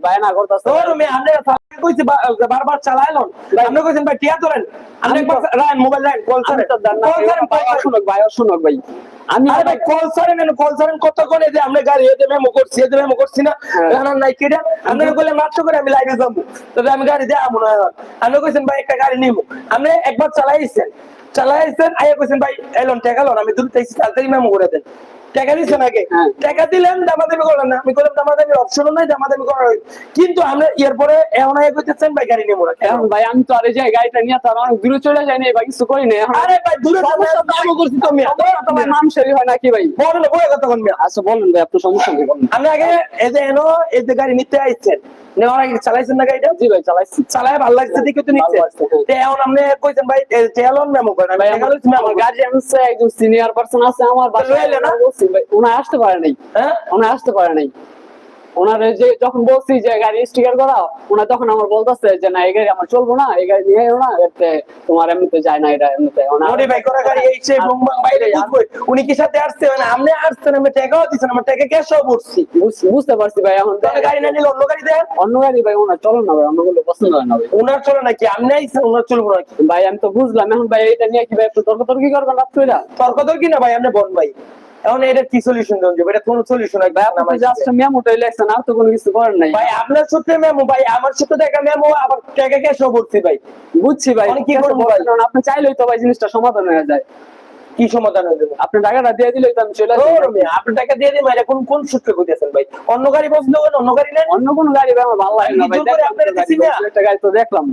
বায়না করতেছে। তোর মেয়ে আপনি কইছি বা- বারবার চালাইলন আপনি কইছেন ভাই টিয়া ধরেন। আপনি একবার রান মোবাইল রান কল আমি করেন তো জানি না, কল করেন ভাই শুনুক ভাই শুনুক ভাই। আমি আরে ভাই কল করেন না কল করেন কত করে? যে আমরা গাড়ি এতে মেমো করছি এতে মেমো করছি না হ্যাঁ। নাই কেডা? আপনি বলে মাত্র করে আমি লাইভে যাব। তবে আমি গাড়ি দেয়া মনে হয় আপনি কইছেন ভাই একটা গাড়ি নিব আপনি একবার চালাইছেন। চালাইছেন আইয়া কইছেন ভাই এলন টাকা আমি তাড়াতাড়ি মেমো করে দেন। টাকা দিচ্ছেন আগে হ্যাঁ। টাকা দিলেন দামাদামি করলেন না। আমি করলাম দামাদামির অপশনও নাই দামাদামি করার কিন্তু আমরা এরপরে এমন কইতেছেন ভাই গাড়ি নিব? এখন ভাই আমি তো আর এই যে গাড়িটা নিয়ে তো আর অনেক দূরে চলে যাই নাই বা কিছু করি না আরে ভাই দূরে করছি তো আমি সমস্যা তো ভাই হয় নাকি ভাই? বলেন বলে কথা মিয়া। আচ্ছা বলুন ভাই আপনার সমস্যা বলুন। আমি আগে এই যে এনো এই যে গাড়ি নিতে আইছেন নেওয়ার আগে চালাইছেন না গাড়িটা? জি ভাই চালাইছি। চালায় ভালো লাগছে দেখে তো নিচ্ছে। হ্যাঁ। এখন আপনি কইছেন ভাই তেলন মেমো করেন ভাই ভাই আমার আছে একজন সিনিয়র পারসন আছে আমার বাসায় না? ওনা আসতে পারে নাই। হ্যাঁ? ওনা আসতে পারে নাই। ওনার যে যখন বলছি যে গাড়ি স্টিকার করা ওনা তখন আমার বলতেছে যে না এই গাড়ি আমার চলবো না এই গাড়ি নিয়ে না এতে তোমার এমনিতে যায় না এটা এমনিতে মডিফাই করা গাড়ি এই বাইরে উনি কি সাথে আসছে? মানে আপনি আসছেন আমি টাকাও দিছেন আমার টাকা ক্যাশও বুঝ- বুঝতে পারছি ভাই এখন গাড়ি না নিলে অন্য গাড়ি দেন? অন্য গাড়ি ভাই ওনার চলো না ভাই আমারগুলো পছন্দ হয় না ভাই। ওনার চলে নাকি? আপনি আইছেন ওনার চলবো নাকি? ভাই আমি তো বুঝলাম এখন ভাই এটা নিয়ে কি ভাই একটু তর্ক তর্কি করবেন রাত তর্ক তর্কি না ভাই আপনি বল ভাই। এখন এটা কি সলিউশন দেন এটা কোনো সলিউশন ভাই আপনি জাস্ট মেমোটাই লেখছেন আর তো কোনো কিছু করেন নাই। ভাই আপনার সূত্রে মেমো ভাই আমার সূত্রে দেখা মেমো আবার টাকা ক্যাশও পড়ছি ভাই। বুঝছি ভাই কি করব ভাই? আপনি চাইলেই তো ভাই জিনিসটা সমাধান হয়ে যায়। কি সমাধান হয়ে যাবে? আপনি টাকাটা দিয়ে দিলেই তো আমি চলে আসি। আপনি টাকা দিয়ে দিন এটা কোন কোন সূত্রে কইতেছেন ভাই? অন্য গাড়ি পছন্দ করেন অন্য গাড়ি নেন? অন্য কোনো গাড়ি ভাই আমার ভালো লাগে না ভাই। একটা গাড়ি তো দেখলাম।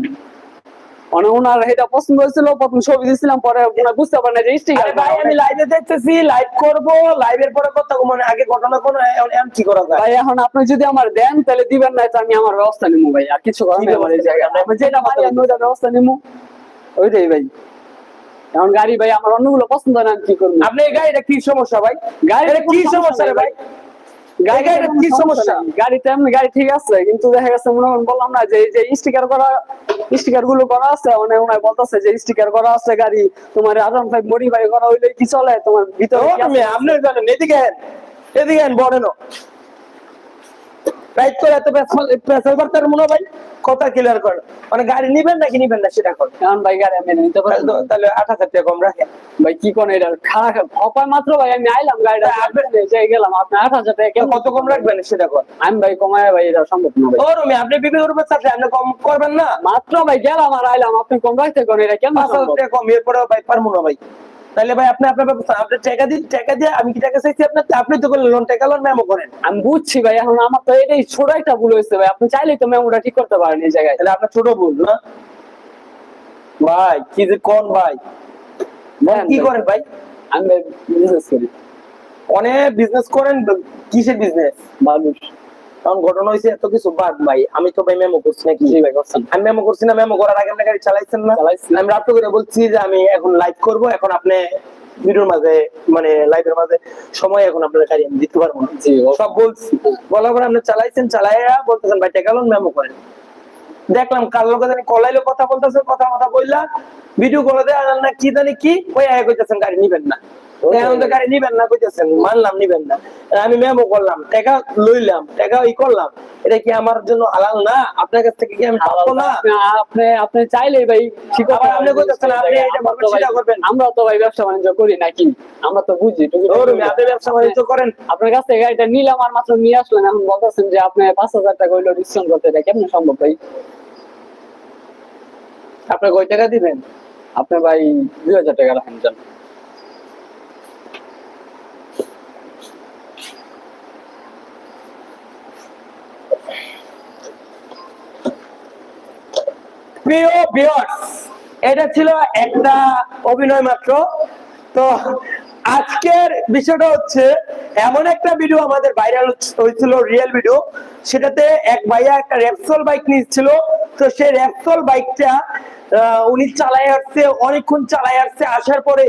মানে ওনার এটা পছন্দ হয়েছিল প্রথম ছবি দিয়েছিলাম পরে ওনার বুঝতে পারেন যে স্টিকার ভাই আমি লাইভে দেখতেছি লাইভ করব লাইভের পরে কথা মানে আগে ঘটনা কোন এখন কি করা যায়। ভাই এখন আপনি যদি আমার দেন তাহলে দিবেন না আমি আমার ব্যবস্থা নিবো ভাই আর কিছু করার নেই। এই জায়গায় যেটা পারি আমি ওইটা ব্যবস্থা নিবো। ওইটাই ভাই। এখন গাড়ি ভাই আমার অন্যগুলো পছন্দ হয় না কি করব? আপনি গাড়িটা কি সমস্যা ভাই? গাড়ির এটা কি সমস্যা ভাই? গাড়িটা কি সমস্যা? গাড়ি তো এমনি গাড়ি ঠিক আছে কিন্তু দেখা গেছে মনে বললাম না যে যে স্টিকার করা স্টিকারগুলো করা আছে মানে উনায় বলতেছে যে স্টিকার করা আছে গাড়ি তোমার আরাম ফাইভ মডিফাই করা হইলে কি চলে? তোমার ভিতরে আপনি জানেন এদিকে এদিকে আহেন, করে এত করতে মনে ভাই। কথা ক্লিয়ার করেন মানে গাড়ি নিবেন নাকি নিবেন না সেটা করেন এখন ভাই গাড়ি আমি নিতে পারি তাহলে আট হাজার টাকা কম রাখেন। ভাই কি কোন এটা? খারাপ অপায় মাত্র ভাই আমি আইলাম গাড়িটা। আপনি যে গেলাম। আপনি আট হাজার টাকা কত কম রাখবেন সেটা করেন আমি ভাই কমায় ভাই এটা সম্ভব না ভাই। ও রুমি আপনি চাকরি আপনি কম করবেন না। মাত্র ভাই গেলাম আর আইলাম। আপনি কম রাখতে কোন এটা টাকা কম এরপরে ভাই পারব না ভাই। তাহলে ভাই আপনি আপনার ব্যবস্থা আপনি টাকা দিন টাকা দিয়ে আমি কি টাকা চাইছি আপনার? আপনি তো করলেন লোন টাকা লোন মেমো করেন। আমি বুঝছি ভাই এখন আমার তো এটাই ছোট একটা ভুল হয়েছে ভাই। আপনি চাইলেই তো মেমোটা ঠিক করতে পারেন এই জায়গায়। তাহলে আপনার ছোট ভুল না? ভাই কি যে কোন ভাই? কি করেন ভাই? আমি বিজনেস করি। অনেক বিজনেস করেন কিসের বিজনেস মানুষ। কারণ ঘটনা হয়েছে এত কিছু বাদ ভাই। আমি তো ভাই মেমো করছি ভাই করছেন আমি মেমো করছি না মেমো করার আগে আপনি গাড়ি চালাইছেন না? আমি রাত্রে করে বলছি যে আমি এখন লাইভ করব এখন আপনি ভিডিওর মাঝে মানে লাইভের মাঝে সময় এখন আপনার গাড়ি আমি দিতে পারব না। সব বলছি। বলার পরে আপনি চালাইছেন চালাইয়া বলতেছেন ভাই টেকালন মেমো করেন। দেখলাম কার লোক জানি কলাইলো কথা বলতেছে কথা কথা বললা ভিডিও করে দেয় না কি জানি কি ওই আগে কইতেছেন গাড়ি নিবেন না। এখন তো গাড়ি নিবেন না কইতেছেন মানলাম নিবেন না। আমি মেমো করলাম টাকা লইলাম টাকা ই করলাম। এটা কি আমার জন্য হালাল না? আপনার কাছ থেকে কি আমি পাবো না? আপনি- আপনি চাইলেই ভাই ঠিক আবার আপনি কইতেছেন, আপনি এটা আমরা করবেন। আমরা তো ভাই ব্যবসা বাণিজ্য করি নাকি? আমরা তো বুঝি আপনি ব্যবসা বাণিজ্য করেন। আপনার কাছ থেকে গাড়িটা নিলাম আর মাত্র নিয়ে আসলেন এখন বলতেছেন যে আপনি পাঁচ হাজার টাকা হইল ডিসকাউন্ট করতে এটা কেমন সম্ভব ভাই? আপনি কয় টাকা দিবেন? আপনি ভাই দুই হাজার টাকা রাখেন যান প্রিয় এটা ছিল একটা অভিনয় মাত্র। তো আজকের বিষয়টা হচ্ছে, এমন একটা ভিডিও আমাদের ভাইরাল হয়েছিল রিয়েল ভিডিও সেটাতে এক ভাইয়া একটা র্যাপসল বাইক তো সেই র্যাপসল বাইকটা উনি চালাই আসছে, অনেকক্ষণ চালাই আসছে। আসার পরে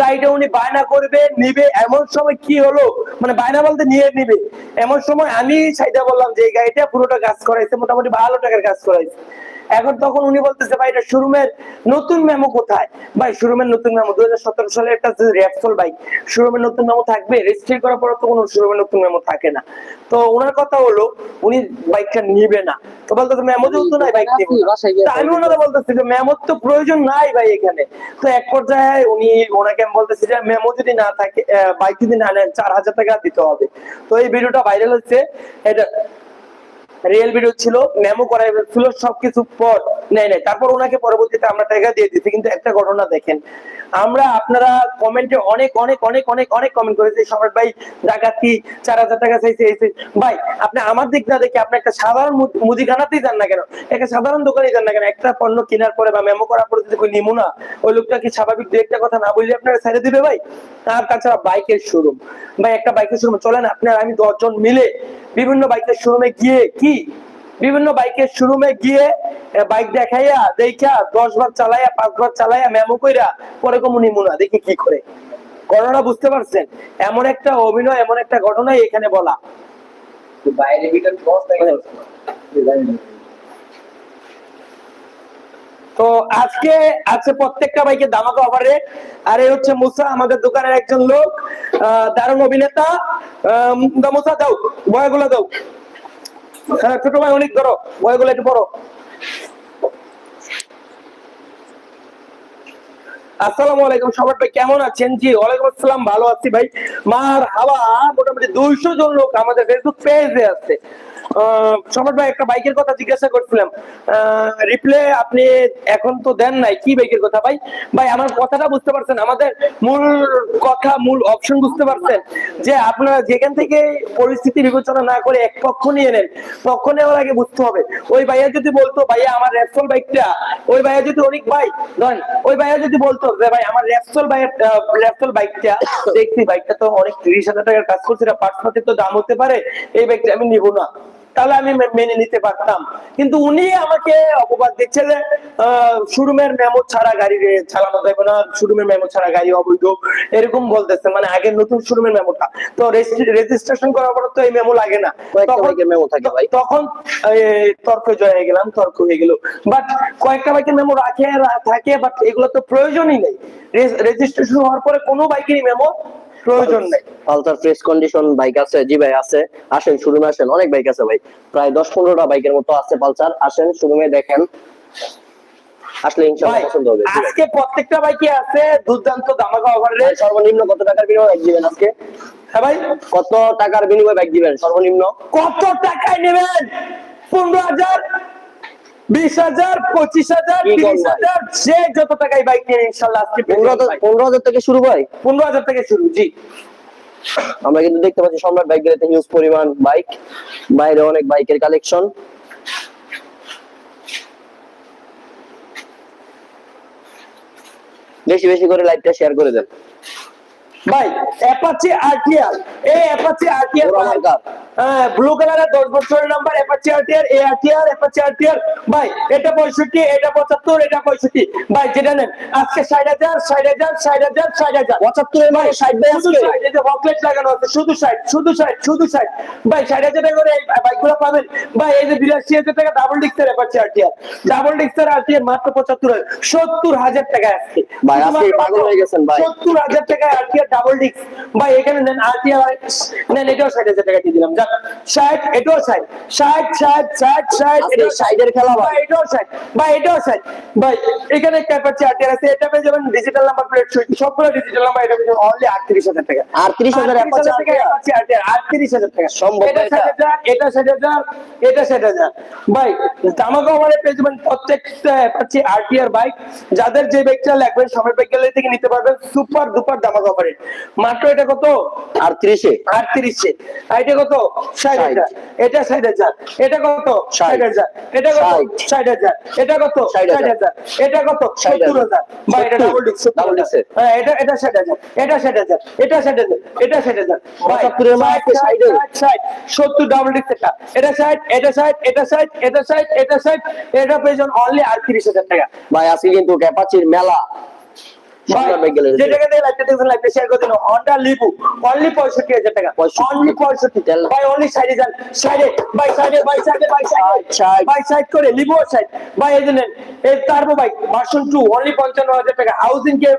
গাড়িটা উনি বায়না করবে, নিবে। এমন সময় কি হলো? মানে বায়না বলতে নিয়ে নিবে। এমন সময় আমি সাইডা বললাম যে, এই গাড়িটা পুরোটা কাজ করাইছে, মোটামুটি ভালো টাকার কাজ করাইছে। এখন তখন উনি বলতেছে ভাই এটা শোরুমের নতুন মেমো কোথায়? ভাই শোরুমের নতুন মেমো দুই হাজার সতেরো সালে একটা র্যাপসল বাইক শোরুমের নতুন মেমো থাকবে। রেজিস্ট্রি করার পর তো কোনো শোরুমের নতুন মেমো থাকে না। তো ওনার কথা হলো উনি বাইকটা নিবে না। তো বলতেছে মেমো যেহেতু নাই বাইক নিবে আমি ওনারা বলতেছি যে মেমোর তো প্রয়োজন নাই ভাই এখানে। তো এক পর্যায়ে উনি ওনাকে আমি বলতেছি যে মেমো যদি না থাকে বাইক যদি না নেন চার হাজার টাকা দিতে হবে। তো এই ভিডিওটা ভাইরাল হচ্ছে এটা রিয়েল ভিডিও ছিল মেমো করাই ছিল, সবকিছু পর নেই নাই। তারপর ওনাকে পরবর্তীতে আমরা টাকা দিয়ে দিচ্ছি কিন্তু একটা ঘটনা দেখেন। আমরা আপনারা কমেন্টে অনেক অনেক অনেক অনেক অনেক কমেন্ট করেছি সম্রাট ভাই, ডাকাতি, চার হাজার টাকা চাইছে, এই ভাই, আপনি আমার দিক না দেখে আপনি একটা সাধারণ মুদিখানাতেই যান না কেন? একটা সাধারণ দোকানে যান না কেন? একটা পণ্য কেনার পরে বা মেমো করার পরে যদি নিমো না, ওই লোকটা কি স্বাভাবিক দু একটা কথা না বললে আপনারা ছেড়ে দিবে ভাই? তার তাছাড়া বাইকের শোরুম ভাই, একটা বাইকের শোরুম চলেন আপনার আমি দশজন মিলে বিভিন্ন বাইকের শোরুমে গিয়ে কি বিভিন্ন বাইকের শোরুমে গিয়ে বাইক দেখাইয়া দেখা দশ বার চালাইয়া পাঁচ বার চালাইয়া মেমো কইরা পরে কমু নিমুনা দেখি কি করে। ঘটনা বুঝতে পারছেন? এমন একটা অভিনয় এমন একটা ঘটনাই এখানে বলা। বাইরে ভিতর তো আজকে আছে প্রত্যেকটা বাইকে দামাকা অফার রেট আর এই হচ্ছে মুসা আমাদের দোকানের একজন লোক। আহ, দারুণ অভিনেতা। মুসা দাও বয়গুলো দাও। হ্যাঁ ছোট ভাই, অনেক ধরো। গুলো একটু বড়। আসসালামু আলাইকুম, সবার ভাই, কেমন আছেন? জি, ওয়ালাইকুম আসসালাম, ভালো আছি ভাই। মার হাওয়া, মোটামুটি দুইশো জন লোক আমাদের ফেসবুক পেজে আছে। সম্রাট ভাই, একটা বাইকের কথা জিজ্ঞাসা করছিলাম। রিপ্লে আপনি এখন তো দেন নাই, কি বাইকের কথা ভাই? ভাই, আমার কথাটা বুঝতে পারছেন, আমাদের মূল কথা, মূল অপশন বুঝতে পারছেন, যে আপনারা যেখান থেকে পরিস্থিতি বিবেচনা না করে এক পক্ষ নিয়ে নেন, পক্ষ নেওয়ার আগে বুঝতে হবে। ওই ভাইয়া যদি বলতো, ভাইয়া, আমার র্যাপসল বাইকটা। ওই ভাইয়া যদি অনেক ভাই, ধরেন, ওই ভাইয়া যদি বলতো, যে ভাই, আমার র্যাপসল বাইক র্যাপসল বাইকটা, দেখছি, বাইকটা তো অনেক তিরিশ হাজার টাকার কাজ করছে পার্টস তো দাম হতে পারে, এই বাইকটা আমি নিব না। তাহলে আমি মেনে নিতে পারতাম। কিন্তু উনি আমাকে অপবাদ দিচ্ছে যে শোরুমের মেমো ছাড়া গাড়ি চালানো যাবে না শোরুমের মেমো ছাড়া গাড়ি অবৈধ এরকম বলতেছে মানে আগে নতুন শোরুমের মেমোটা। তো রেজিস্ট্রেশন করার পর তো এই মেমো লাগে না। memo থাকে ভাই। তখন তর্কে জয় হয়ে গেলাম তর্ক হয়ে গেল। বাট কয়েকটা বাইকের মেমো রাখে থাকে বাট এগুলো তো প্রয়োজনই নেই। রেজিস্ট্রেশন হওয়ার পরে কোনো বাইকেরই মেমো প্রয়োজন নেই। পালসার ফ্রেশ কন্ডিশন বাইক আছে জি ভাই আছে। আসেন শোরুমে আসেন অনেক বাইক আছে ভাই। প্রায় দশ পনেরোটা বাইকের মতো আছে পালসার। আসেন শোরুমে দেখেন। আসলে ইনশাআল্লাহ পছন্দ হবে আজকে প্রত্যেকটা বাইকে আছে দুর্দান্ত দামাকা ওভার ভাই, সর্বনিম্ন কত টাকার বিনিময়ে বাইক দিবেন আজকে? হ্যাঁ ভাই। কত টাকার বিনিময়ে বাইক দিবেন সর্বনিম্ন? কত টাকায় নেবেন? পনেরো হাজার। বিশ হাজার পঁচিশ হাজার তিরিশ হাজার যে যত টাকায় বাইক নিয়ে ইনশাল্লাহ আজকে পনেরো হাজার থেকে শুরু ভাই? পনেরো হাজার থেকে শুরু জি। আমরা কিন্তু দেখতে পাচ্ছি সম্রাট বাইক হিউজ পরিমাণ বাইক। বাইরে অনেক বাইকের কালেকশন বেশি বেশি করে লাইভটা শেয়ার করে দেন। ভাই অ্যাপাচি আরটিআর এই অ্যাপাচি আরটিআর? হ্যাঁ ব্লু কালারের দশ বছরের নাম্বার অ্যাপাচি আরটিআর এ আরটিআর অ্যাপাচি আরটিআর ভাই এটা পঁয়ষট্টি এটা পঁচাত্তর এটা পঁয়ষট্টি। ভাই যেটা নেন আজকে ষাট হাজার ষাট হাজার ষাট হাজার ষাট মানে ষাট ভাই শুধু আজকে। এই যে হকলেট লাগানো আছে শুধু ষাট শুধু ষাট শুধু ষাট। ভাই ষাট হাজার টাকা করে এই বাইকগুলো পাবেন। ভাই এই যে বিরাশি হাজার টাকা ডাবল ডিক্সের অ্যাপাচি আরটিআর ডাবল ডিক্সের আরটিআর মাত্র পঁচাত্তর হাজার। সত্তর হাজার টাকা আজকে। ভাই, আজকে পাগল হয়ে গেছেন ভাই। সত্তর হাজার টাকা আরটিআর ডাবল ভাই এখানে নেন আরটিআর নেন এটাও ষাট হাজার টাকা দিয়ে দিলাম। যাক ষাট এটাও ষাট ষাট ষাট ষাট ষাট আজকে এটাও ষাটের খেলা ভাই। এটাও ষাট ভাই এটাও ষাট। ভাই এখানে আরটিআর আছে এটা পেয়ে যাবেন ডিজিটাল নাম্বার প্লেট সবগুলো ডিজিটাল নাম্বার এটা পেয়ে যাবেন অনলি আটত্রিশ হাজার টাকা। আটত্রিশ হাজার আটত্রিশ হাজার টাকা। সম্ভব এটা ষাট এটা? হাজার এটা ষাট হাজার এটা ষাট হাজার। ভাই পেয়ে যাবেন প্রত্যেকটা অ্যাপাচি আরটিআর বাইক যাদের যে বাইকটা লাগবে সবাই বাইক গ্যালারি থেকে নিতে পারবেন। সুপার দুপার জামা কাপড়ের মাত্র এটা কত আর ত্রিশে আটত্রিশে এটা কত ষাট। হাজার এটা ষাট হাজার এটা কত ষাট। হাজার এটা কত ষাট। হাজার এটা কত ষাট হাজার। এটা কত সত্তর হাজার। বা এটা ডাবল Double disc হ্যাঁ এটা এটা ষাট হাজার এটা ষাট হাজার এটা ষাট হাজার এটা ষাট হাজার পঁচাত্তরের মানে ষাট, ষাট, সত্তর ডাবল ডিস্ক এটা এটা ষাট এটা ষাট এটা ষাট এটা ষাট এটা ষাট এটা অনলি আটত্রিশ হাজার টাকা ভাই আজকে কিন্তু ক্যাপাচির মেলা হন্ডা লিবু অনলি পঁয়ষট্টি হাজার টাকা। অনলি পঁয়ষট্টি ভাই অনলি সাইডে যান সাইডে বাই সাইডে বাই সাইডে বাই সাইডে বাই সাইড করে লিবু সাইড ভাই এই জন্য এই turbo bike version two only পঞ্চান্ন হাজার টাকা। হাউজিং কে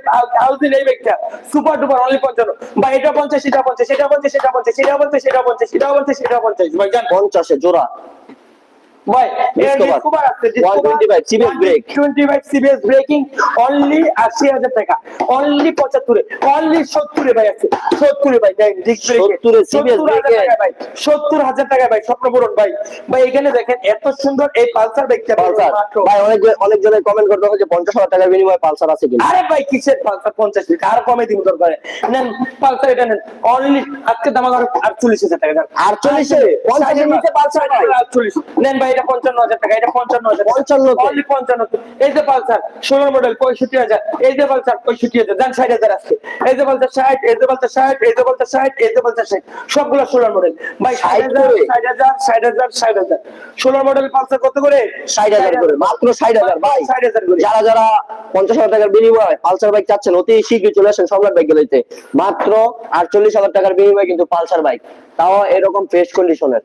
হাউজিং এই বাইকটা সুপার ডুপার অনলি পঞ্চান্ন। ভাই এটা পঞ্চাশ সেটা পঞ্চাশ সেটা পঞ্চাশ সেটা পঞ্চাশ সেটা পঞ্চাশ সেটা পঞ্চাশ সেটা পঞ্চাশ সেটা পঞ্চাশ। ভাই জান পঞ্চাশে জোড়া। ভাই ডিসকভার আছে 125 CBS brake. 25 CBS ব্রেকিং অনলি 80000 টাকা অনলি 75 এ অনলি 70 এ ভাই আছে 70 এ। ভাই ডিস্ক ব্রেকে 70 এ। CBS brake 70000 টাকা ভাই স্বপ্নপূরণ ভাই। ভাই এখানে দেখেন এত সুন্দর এই পালসার বাইকটা পালসার। ভাই অনেক অনেক জনে কমেন্ট করতে হবে যে পঞ্চাশ হাজার টাকার বিনিময়ে পালসার আছে কিনা। আরে ভাই কিসের পালসার 50 টাকা আর কমে দিব দরকার নেন পালসার এটা নেন। অনলি আজকে দাম আর 48000 টাকা দেন। 48 এ? 50 এর নিচে পালসার ভাই? 48 নেন ভাই এটা 55000 টাকা এটা 55000 55 তে? অনলি 55 এই যে পালসার 16 মডেল 65000 এই যে পালসার 65000 দেন 60000 আজকে। এই যে পালসার 60 এই যে পালসার 60 এই যে পালসার 60 এই যে পালসার 60 সবগুলো 16 মডেল ভাই 60 60000 করে? 60000 60000 60000 16 মডেল পালসার কত করে? ষাট হাজার করে মাত্র ষাট হাজার ভাই। 60000 করে। যারা যারা পঞ্চাশ হাজার টাকার বিনিময়ে পালসার বাইক চাচ্ছেন অতি শীঘ্রই চলে আসেন সম্রাট বাইক মাত্র আটচল্লিশ হাজার টাকার বিনিময়ে কিন্তু পালসার বাইক তাও এরকম ফ্রেশ কন্ডিশনের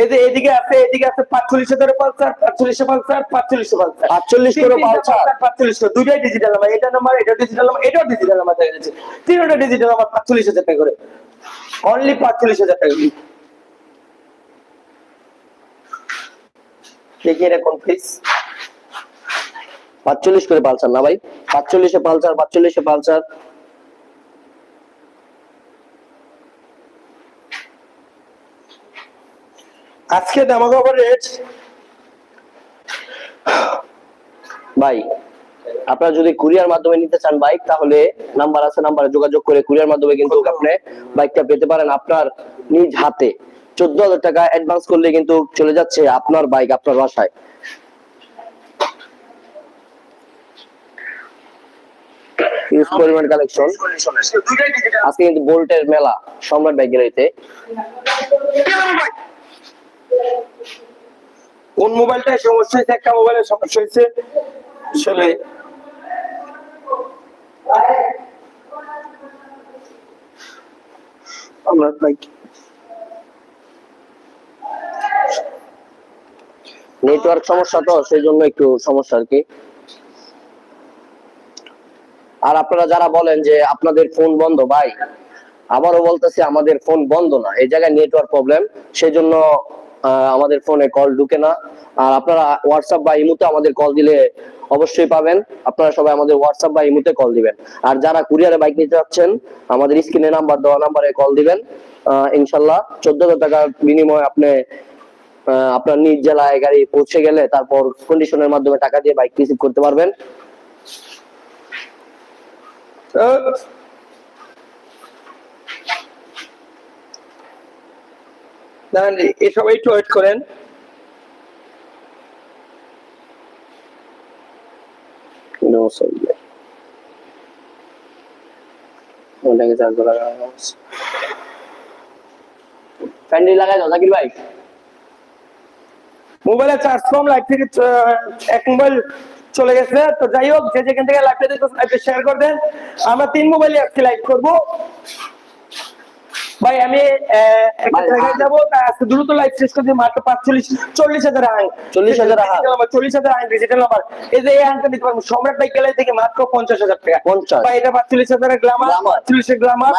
এদিকে আছে এদিকে আছে পাঁচচল্লিশ হাজার পালসার পাঁচচল্লিশ পালসার পাঁচচল্লিশ পালসার। 45 করে পালসার। পাঁচচল্লিশ দুইটাই ডিজিটাল নাম্বার এটা নাম্বার এটা ডিজিটাল নাম্বার এটাও ডিজিটাল নাম্বার দেখা যাচ্ছে। তিনটা ডিজিটাল নাম্বার পাঁচচল্লিশ হাজার টাকা করে। অনলি পাঁচচল্লিশ হাজার টাকা। দেখি এটা কোন প্লিজ পাঁচচল্লিশ করে পালসার না ভাই? পাঁচচল্লিশে পালসার পাঁচচল্লিশে পালসার। আজকে দামাগো রেট ভাই, আপনারা যদি কুরিয়ার মাধ্যমে নিতে চান বাইক, তাহলে নাম্বার আছে, নাম্বারে যোগাযোগ করে কুরিয়ার মাধ্যমে কিন্তু আপনি বাইকটা পেতে পারেন আপনার নিজ হাতে। চোদ্দ হাজার টাকা অ্যাডভান্স করলে কিন্তু চলে যাচ্ছে আপনার বাইক, আপনার বাসায়। পরিমাণ কালেকশন আজকে কিন্তু বোল্টের মেলা, সম্রাট বাইক গ্যালারিতে। কোন মোবাইলটায় সমস্যা হয়েছে? একটা মোবাইলের সমস্যা হয়েছে। আসলে নেটওয়ার্ক সমস্যা তো, সেই জন্য একটু সমস্যা আর কি। আর আপনারা যারা বলেন যে আপনাদের ফোন বন্ধ, ভাই, আবারও বলতেছি আমাদের ফোন বন্ধ না। এই জায়গায় নেটওয়ার্ক প্রবলেম সেই জন্য আমাদের ফোনে কল ঢুকে না। আর আপনারা হোয়াটসঅ্যাপ বা ইমুতে আমাদের কল দিলে অবশ্যই পাবেন। আপনারা সবাই আমাদের হোয়াটসঅ্যাপ বা ইমুতে কল দিবেন। আর যারা কুরিয়ারে বাইক নিতে যাচ্ছেন, আমাদের স্ক্রিনে নাম্বার দেওয়া নাম্বারে কল দিবেন। ইনশাল্লাহ চোদ্দ হাজার টাকার বিনিময়ে আপনি আপনার নিজ জেলায় গাড়ি পৌঁছে গেলে তারপর কন্ডিশনের মাধ্যমে টাকা দিয়ে বাইক রিসিভ করতে পারবেন। দাঁড়ান এসব একটু ওয়েট করেন। মোবাইলে চার্জ কম থেকে এক মোবাইল চলে গেছে। তো যাই হোক, যে যেখান থেকে লাইভটা শেয়ার করে আমরা তিন মোবাইলে লাইভ করব। ভাই আমি একটা জায়গায় যাব আজকে দ্রুত লাইভ শেষ করে মাত্র পাঁচচল্লিশ চল্লিশ হাজার আইন 40,000 আইন। চল্লিশ হাজার আইন ডিজিটাল নাম্বার এই যে এই আইনটা নিতে পারব সম্রাট বাইক গেলে থেকে মাত্র পঞ্চাশ হাজার টাকা। 50 ভাই এটা পাঁচচল্লিশ হাজারের গ্লামার Glamour। গ্লামার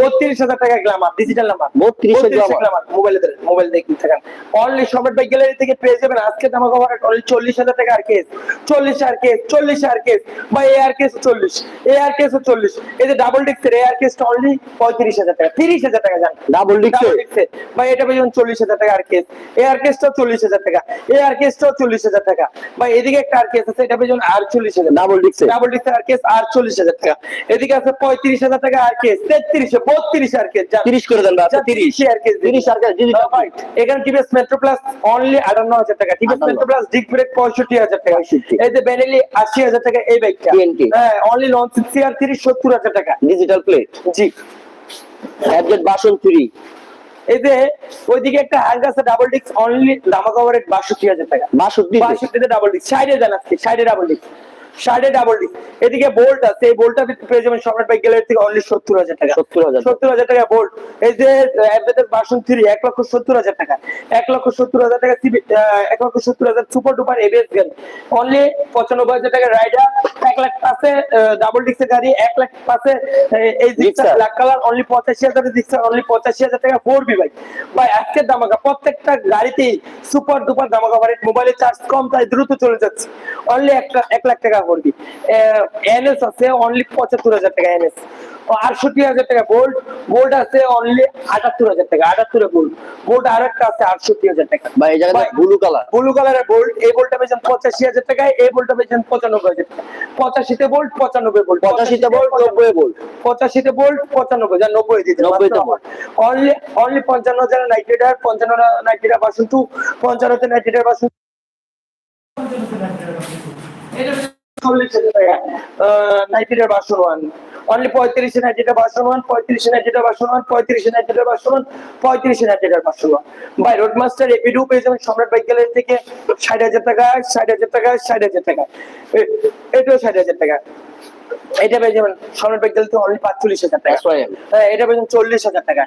বত্রিশ হাজার টাকা গ্লামার ডিজিটাল নাম্বার 32 এর Glamour। মোবাইলে মোবাইল দেখতে থাকেন অনলি সম্রাট বাইক গ্যালারি থেকে পেয়ে যাবেন। আজকে দাম কভার অনলি চল্লিশ হাজার টাকা আর কেস চল্লিশ আর কেস চল্লিশ আর কেস বা এ আর কেস চল্লিশ এ আর কেস চল্লিশ। এই যে ডাবল ডিক্সের এ আর কেসটা অনলি পঁয়ত্রিশ হাজার টাকা। তিরিশ হাজার টাকা জান। ডাবল ডিক্সে Double বা এটা পেয়ে যাবেন চল্লিশ হাজার টাকা আর কেস এ আর কেসটাও চল্লিশ হাজার টাকা। এ আর কেসটাও চল্লিশ হাজার টাকা। বা এদিকে একটা আর কেস আছে এটা পেয়ে যাবেন আর চল্লিশ হাজার ডাবল ডিক্সে ডাবল ডিক্সের আর কেস আর চল্লিশ হাজার টাকা। এদিকে আছে পঁয়ত্রিশ হাজার টাকা আর কেস তেত্রিশে বত্রিশ আর কেস 30 করে দেন ভাই 30 তিরিশে আর কেস 30 আর কেস এখানে টিভিএস মেট্রো প্লাস অনলি আটান্ন হাজার টাকা TVS Metro Plus disc brake পঁয়ষট্টি হাজার টাকা। এই যে বেনেলি আশি হাজার টাকা এই বাইকটা হ্যাঁ অনলি লন সিক্সটি আর তিরিশ সত্তর হাজার টাকা। ডিজিটাল প্লেট জি। অ্যাবজেট বাসন ফ্রি এতে ওইদিকে একটা হ্যান্ড আছে ডাবল ডিস্ক অনলি দামা কভারের বাষট্টি হাজার টাকা। 62 বাষট্টিতে ডাবল ডিস্ক সাইডে জানাচ্ছি সাইডে ডাবল ডিস্ক ডাবল এদিকে বোল্ট আছে এই বোল্টটা পেয়ে যাবেন সম্রাট গ্যালারি থেকে অনলি সত্তর হাজার টাকা। সত্তর হাজার। সত্তর হাজার টাকা বোল্ট এই যে বাসন থ্রি এক লক্ষ সত্তর হাজার টাকা। এক লক্ষ সত্তর হাজার টাকা এক লক্ষ সত্তর হাজার সুপার ডুপার এবিএস গাড়ি অনলি পঁচানব্বই হাজার টাকা রাইডার এক লাখ পাশে ডাবল ডিস্কের গাড়ি এক লাখ পাশে এই ব্ল্যাক কালার অনলি পঁচাশি হাজার জিক্সার অনলি পঁচাশি হাজার টাকা ফোর বি ভাই ভাই আজকের দামাকা প্রত্যেকটা গাড়িতেই সুপার ডুপার দামাকা বাড়ি মোবাইলের চার্জ কম তাই দ্রুত চলে যাচ্ছে। অনলি এক লাখ এক লাখ টাকা করবি এনএস আছে অনলি পঁচাত্তর হাজার টাকা এনএস আটষট্টি হাজার টাকা গোল্ড গোল্ড আছে অনলি আটাত্তর হাজার টাকা আটাত্তরে গোল্ড গোল্ড আর একটা আছে আটষট্টি হাজার টাকা। ভাই এই জায়গাতে ভাই, ব্লু কালার ব্লু কালারের বোল্ট এই বোল্টটা পেয়েছেন পঁচাশি হাজার টাকায় এই বোল্টটা পেয়েছেন পঁচানব্বই হাজার টাকা। পঁচাশিতে বোল্ট পঁচানব্বই বোল্ট পঁচাশিতে বোল্ট নব্বই বোল্ট পঁচাশিতে বোল্ট পঁচানব্বই হাজার নব্বই দিতে 90 তে bolt। অনলি অনলি পঞ্চান্ন হাজার নাইনটি টায়ার পঞ্চান্ন নাইনটি টায়ার বাসন টু পঞ্চান্নতে নাইনটি টায়ার বাসন চল্লিশ নাইনটি বাসন ওয়ান অনলি পঁয়ত্রিশে নাইনটি বাসন ওয়ান পঁয়ত্রিশে নাইনটি টায়ার বাসন ওয়ান পঁয়ত্রিশে নাইনটি টায়ার বাসন ওয়ান পঁয়ত্রিশে ninety version one by road master এপিডু পেয়ে যাবেন সম্রাট বাইক গ্যালারি থেকে, ষাট হাজার টাকা ষাট হাজার টাকা ষাট হাজার টাকা এটাও ষাট হাজার টাকা এটা পেয়ে যাবেন অনলি পাঁচচল্লিশ হাজার টাকা। হ্যাঁ, এটা চল্লিশ হাজার টাকা।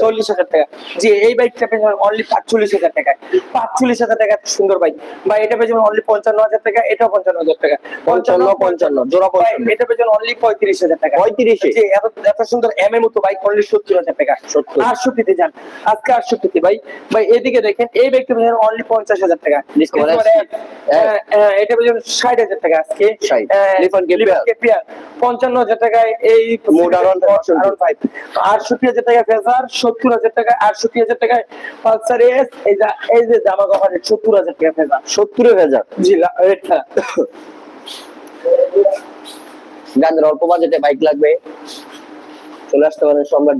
চল্লিশ হাজার। টাকা। জি এই বাইকটা পেয়ে যাবেন অনলি পাঁচচল্লিশ হাজার টাকা। পাঁচচল্লিশ হাজার টাকা সুন্দর বাইক বা এটা পেয়ে যাবেন অনলি পঞ্চান্ন হাজার টাকা এটাও পঞ্চান্ন হাজার টাকা। পঞ্চান্ন পঞ্চান্ন জোড়া এটা পেয়ে যাবেন অনলি পঁয়ত্রিশ হাজার টাকা। পঁয়ত্রিশে। জি এত এত সুন্দর এম এর মতো বাইক অনলি সত্তর হাজার টাকা। 70 আটষট্টিতে যান। আজকে আটষট্টিতে ভাই। ভাই এদিকে দেখেন এই বাইকটা পেয়ে যাবেন অনলি পঞ্চাশ হাজার টাকা। আহ, আহ, এটা পেয়ে যাবেন ষাট হাজার টাকা আজকে। 60 আহ, পঞ্চান্ন হাজার টাকায় এই Mood R1 ফাইভ আটষট্টি হাজার টাকা ফেজার সত্তর হাজার টাকা আটষট্টি হাজার টাকায় পালসার এস এই যে জামা কাপড় সত্তর হাজার টাকা ফেজার। সত্তর ফেজার? জি রেটটা। গানের অল্প বাজেটে বাইক লাগবে। চলে আসতে পারেন সম্রাট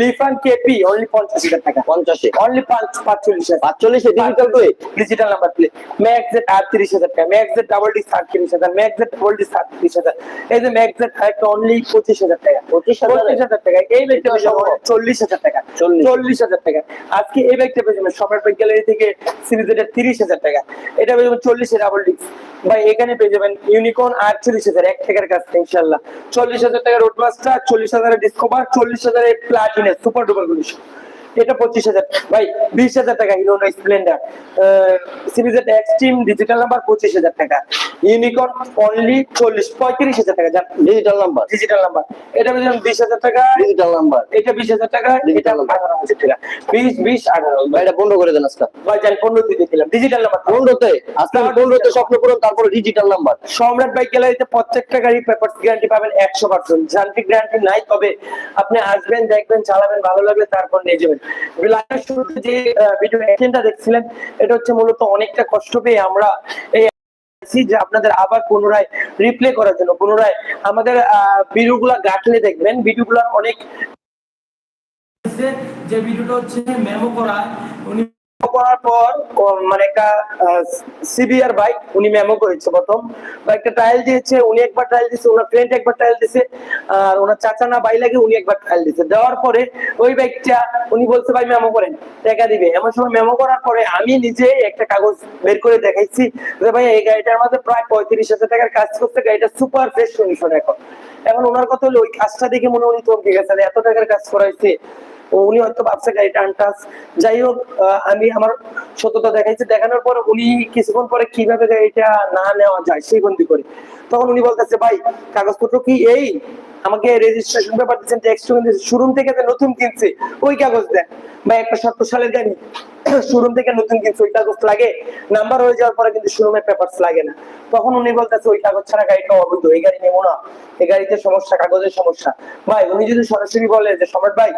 লিফান কেপি অনলি পঞ্চাশ হাজার টাকা। পঞ্চাশে। অনলি পাঁচ পাঁচচল্লিশ হাজার। পাঁচচল্লিশে ডিজিটাল টুয়ে digital number plate max Z আটত্রিশ হাজার টাকা। ম্যাক্স জেড ডাবল ডি আটত্রিশ হাজার। ম্যাক্স জেড ডাবল ডি আটত্রিশ হাজার। এই যে ম্যাক্স জেড একটা অনলি পঁচিশ হাজার টাকা। পঁচিশ হাজার? টাকা। এই ব্যাগটা চল্লিশ হাজার টাকা। চল্লিশ। হাজার টাকা। আজকে এই ব্যাগটা পেয়ে যাবেন সম্রাট ব্যাগ গ্যালারি থেকে সিরিজ এটা তিরিশ হাজার টাকা। এটা পেয়ে যাবেন চল্লিশে ডাবল ডিস্ক ভাই এখানে পেয়ে যাবেন ইউনিকর্ন আটচল্লিশ হাজার। এক টাকার কাছ থেকে ইনশাল্লাহ চল্লিশ হাজার টাকা রোড মাস্টার চল্লিশ হাজারের ডিসকভার চল্লিশ হাজারের প্লাটিনের সুপার ডুপার কন্ডিশন এটা পঁচিশ হাজার। ভাই বিশ হাজার টাকা হিরো স্প্লেন্ডার। সিরিজের এক্সট্রিম ডিজিটাল নাম্বার পঁচিশ হাজার টাকা। ইউনিকর্ন অনলি চল্লিশ পঁয়ত্রিশ হাজার টাকা। জান ডিজিটাল নাম্বার ডিজিটাল নাম্বার এটা পেয়েছিলাম বিশ হাজার টাকা। ডিজিটাল নাম্বার এটা বিশ হাজার টাকা আঠারো হাজার টাকা। বিশ বিশ আঠারো। এটা বন্ধ করে দেন আজকে। ভাই জান পনেরো দিয়ে দিলাম। ডিজিটাল নাম্বার পনেরোতে? আজকে পনেরোতে স্বপ্ন করুন তারপরে ডিজিটাল নাম্বার সম্রাট বাইক গ্যালারিতে প্রত্যেকটা গাড়ি পেপারস গ্যারান্টি পাবেন একশো পার্সেন্ট যান্ত্রিক গ্যারান্টি নাই তবে আপনি আসবেন দেখবেন চালাবেন ভালো লাগবে তারপর নিয়ে যাবেন। লাইভের শুরুতে যে ভিডিও অ্যাকশনটা দেখছিলেন, এটা হচ্ছে মূলত অনেকটা কষ্ট পেয়ে আমরা এই যে আপনাদের আবার পুনরায় রিপ্লে করার জন্য, পুনরায় আমাদের ভিডিওগুলো গাঁটলে দেখবেন। ভিডিওগুলো অনেক যে ভিডিওটা হচ্ছে মেমো করা, উনি করার পর মানে একটা বাইক উনি মেমো করেছে প্রথম। বাইকটা ট্রায়াল দিয়েছে, উনি একবার ট্রায়াল ওনার ফ্রেন্ড একবার ট্রায়াল আর ওনার চাচা না বাই লাগে উনি একবার ট্রায়াল দেওয়ার পরে ওই বাইকটা উনি বলছে, ভাই মেমো করেন। টাকা দিবে। এমন সময় মেমো করার পরে আমি নিজে একটা কাগজ বের করে দেখাইছি যে, ভাই, এই গাড়িটার মধ্যে প্রায় পঁয়ত্রিশ হাজার টাকার কাজ করতে গাড়িটা সুপার ফ্রেশ কন্ডিশন এখন। এখন ওনার কথা হলো, ওই কাজটা দেখে মনে উনি চমকে গেছে। এত টাকার কাজ করাইছে। উনি হয়তো ভাবছে গাড়িটা আনটাস। যাই হোক আমি আমার সত্যতা দেখাইছি। দেখানোর পর উনি কিছুক্ষণ পরে কীভাবে গাড়িটা না নেওয়া যায় সেই বন্দি করে। তখন উনি বলতেছে, ভাই, কাগজপত্র কি এই? আমাকে রেজিস্ট্রেশন পেপার দিচ্ছেন ট্যাক্স শোরুম থেকে নতুন কিনছে, ওই কাগজ দেন বা একটা সত্তর সালে গাড়ি শোরুম থেকে নতুন ওই কাগজ লাগে নাম্বার হয়ে যাওয়ার পরে কিন্তু শোরুমের পেপারস লাগে না। তখন উনি বলতেছে, ওই কাগজ ছাড়া গাড়িটা অবৈধ, এই গাড়ি নেব না। এই গাড়িতে সমস্যা, কাগজের সমস্যা। ভাই, উনি যদি সরাসরি বলে যে, সম্রাট ভাই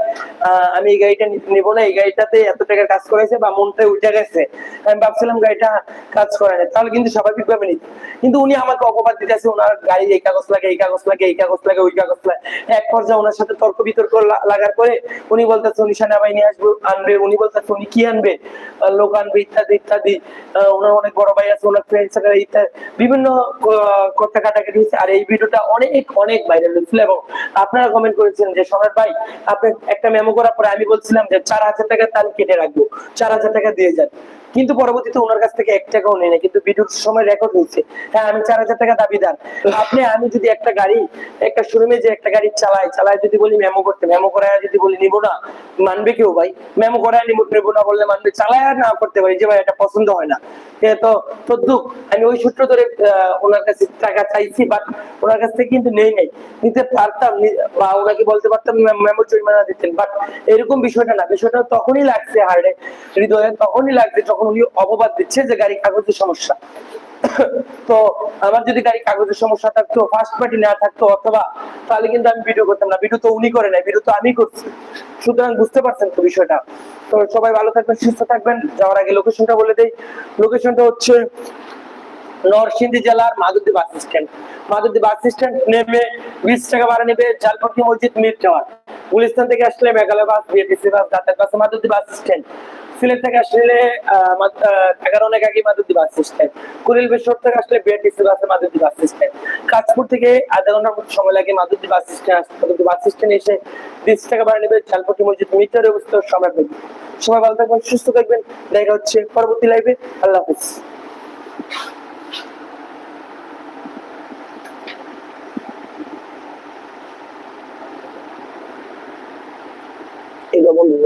আমি এই গাড়িটা নেব না, এই গাড়িটাতে এত টাকার কাজ করেছে বা মনটা উঠে গেছে, আমি ভাবছিলাম গাড়িটা কাজ করে না। তাহলে কিন্তু স্বাভাবিক ভাবে নিত কিন্তু উনি আমাকে অপবাদ দিতেছে, ওনার গাড়ি এই কাগজ লাগে, এই কাগজ লাগে, এই কাগজ লাগে, ওই কাগজ লাগে। এক পর্যায়ে ওনার সাথে তর্ক বিতর্ক লাগার পরে উনি বলতেছে উনি সেনাবাহিনী আসবে, আনবে। উনি বলতেছে, উনি কি আনবে? আহ, লোক আনবে ইত্যাদি ইত্যাদি ওনার অনেক বড় ভাই আছে ওনার ফ্রেন্ড সার্কেল ইত্যাদি বিভিন্ন কথা কাটাকাটি হয়েছে। আর এই ভিডিওটা অনেক অনেক ভাইরাল হয়েছিল এবং আপনারা কমেন্ট করেছেন যে সোনার ভাই আপনি একটা মেমো করার পরে আমি বলছিলাম যে চার হাজার টাকা তাল কেটে রাখব চার হাজার টাকা দিয়ে যান। কিন্তু পরবর্তীতে ওনার কাছ থেকে এক টাকাও নেই না কিন্তু ভিডিওর সময় রেকর্ড হয়েছে। হ্যাঁ আমি চার হাজার টাকা দাবিদার আপনি, আমি যদি একটা গাড়ি, একটা শোরুমে যে একটা গাড়ি চালাই চালাই যদি বলি মেমো করতে মেমো করায় যদি বলি নিবো না, মানবে কেউ ভাই? মেমো করায় নিবো, নেব না বললে মানবে, চালায় না করতে পারি যে ভাই, এটা পছন্দ হয় না। তো তদ্দুক আমি ওই সূত্র ধরে ওনার কাছে টাকা চাইছি বাট ওনার কাছ থেকে কিন্তু নেই নাই। নিতে পারতাম বা ওনাকে বলতে পারতাম মেমো জরিমানা দিতেন। বাট এরকম বিষয়টা না, বিষয়টা তখনই লাগছে হার্ডে, হৃদয়ে তখনই লাগছে যখন উনি অপবাদ দিচ্ছে যে গাড়ি কাগজের সমস্যা। তো আমার যদি গাড়ি কাগজের সমস্যা থাকতো ফার্স্ট পার্টি না থাকতো, অথবা তাহলে কিন্তু আমি ভিডিও করতাম না। ভিডিও তো উনি করে নাই ভিডিও তো আমি করছি। সুতরাং বুঝতে পারছেন তো বিষয়টা। তো সবাই ভালো থাকবেন, সুস্থ থাকবেন। যাওয়ার আগে লোকেশনটা বলে দেই। লোকেশনটা হচ্ছে নরসিংদী জেলার মাধুরী বাস স্ট্যান্ড। মাধুরী বাস স্ট্যান্ড নেমে বিশ টাকা ভাড়া নেবে জালপথি মসজিদ মিড টাওয়ার গুলিস্তান থেকে আসলে মেঘালয় বাস বিএটিসি বাস, যাতায়াত বাস মাধুরী বাস স্ট্যান্ড। সিলেট থেকে আসলে ঢাকার অনেক আগে মাধুরী বাস স্ট্যান্ড কুড়িল বেশর থেকে আসলে বিএটিসি বাসে মাধুরী বাস স্ট্যান্ড কাজপুর থেকে আধা ঘণ্টার মতো সময় লাগে মাধুরী বাস স্ট্যান্ড আসতে মাধুরী বাস স্ট্যান্ড এসে বিশ টাকা ভাড়া নেবে জালপথি মসজিদ, মিটারে অবস্থিত সময় পাবে সবাই ভালো থাকবেন, সুস্থ থাকবেন। দেখা হচ্ছে পরবর্তী লাইভে আল্লাহ হাফিজ। বন্ধু।